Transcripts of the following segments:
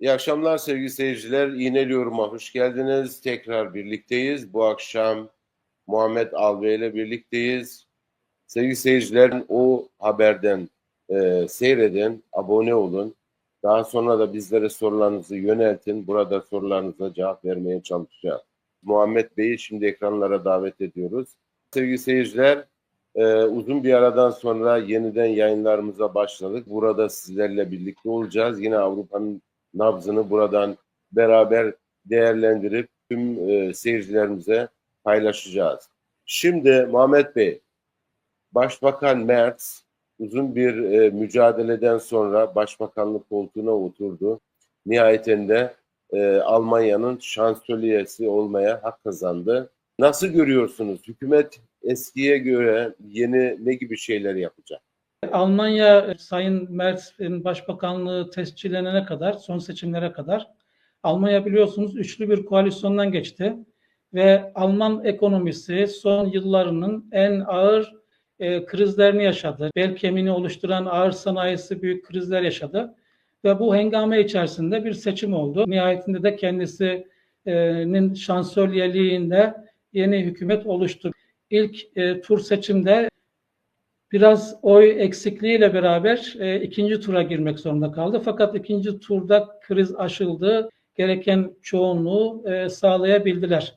İyi akşamlar sevgili seyirciler. İğneli Yorum'a hoş geldiniz. Tekrar birlikteyiz. Bu akşam Muhammed Alve ile birlikteyiz. Sevgili seyirciler o haberden e, seyredin, abone olun. Daha sonra da bizlere sorularınızı yöneltin. Burada sorularınıza cevap vermeye çalışacağız. Muhammed Bey'i şimdi ekranlara davet ediyoruz. Sevgili seyirciler, e, uzun bir aradan sonra yeniden yayınlarımıza başladık. Burada sizlerle birlikte olacağız. Yine Avrupa'nın nabzını buradan beraber değerlendirip tüm e, seyircilerimize paylaşacağız. Şimdi Muhammed Bey, Başbakan Merz uzun bir e, mücadeleden sonra başbakanlık koltuğuna oturdu. Nihayetinde e, Almanya'nın şansölyesi olmaya hak kazandı. Nasıl görüyorsunuz? Hükümet eskiye göre yeni ne gibi şeyler yapacak? Almanya Sayın Merz'in başbakanlığı tescillenene kadar, son seçimlere kadar Almanya biliyorsunuz üçlü bir koalisyondan geçti ve Alman ekonomisi son yıllarının en ağır e, krizlerini yaşadı. Bel kemiğini oluşturan ağır sanayisi büyük krizler yaşadı ve bu hengame içerisinde bir seçim oldu. Nihayetinde de kendisinin şansölyeliğinde yeni hükümet oluştu. İlk e, tur seçimde biraz oy eksikliğiyle beraber e, ikinci tura girmek zorunda kaldı. Fakat ikinci turda kriz aşıldı. Gereken çoğunluğu e, sağlayabildiler.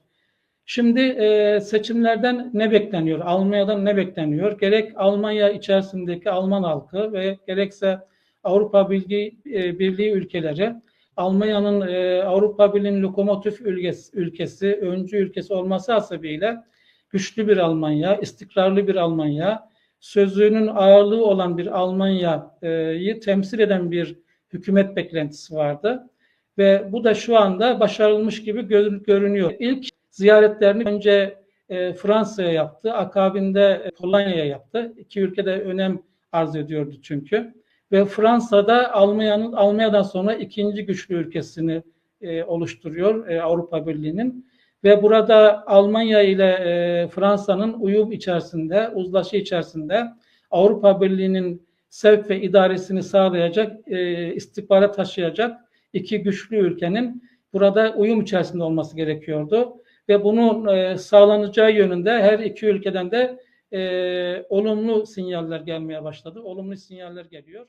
Şimdi e, seçimlerden ne bekleniyor? Almanya'dan ne bekleniyor? Gerek Almanya içerisindeki Alman halkı ve gerekse Avrupa Birliği, e, Birliği ülkeleri Almanya'nın e, Avrupa Birliği'nin lokomotif ülkesi, ülkesi, öncü ülkesi olması hasebiyle güçlü bir Almanya, istikrarlı bir Almanya, sözlüğünün ağırlığı olan bir Almanya'yı temsil eden bir hükümet beklentisi vardı. Ve bu da şu anda başarılmış gibi görünüyor. İlk ziyaretlerini önce e, Fransa'ya yaptı, akabinde Polonya'ya yaptı. İki ülkede önem arz ediyordu çünkü. Ve Fransa'da Almanya'nın Almanya'dan sonra ikinci güçlü ülkesini e, oluşturuyor e, Avrupa Birliği'nin ve burada Almanya ile e, Fransa'nın uyum içerisinde, uzlaşı içerisinde Avrupa Birliği'nin sevk ve idaresini sağlayacak, e, istihbarat taşıyacak iki güçlü ülkenin burada uyum içerisinde olması gerekiyordu. Ve bunun e, sağlanacağı yönünde her iki ülkeden de e, olumlu sinyaller gelmeye başladı. Olumlu sinyaller geliyor.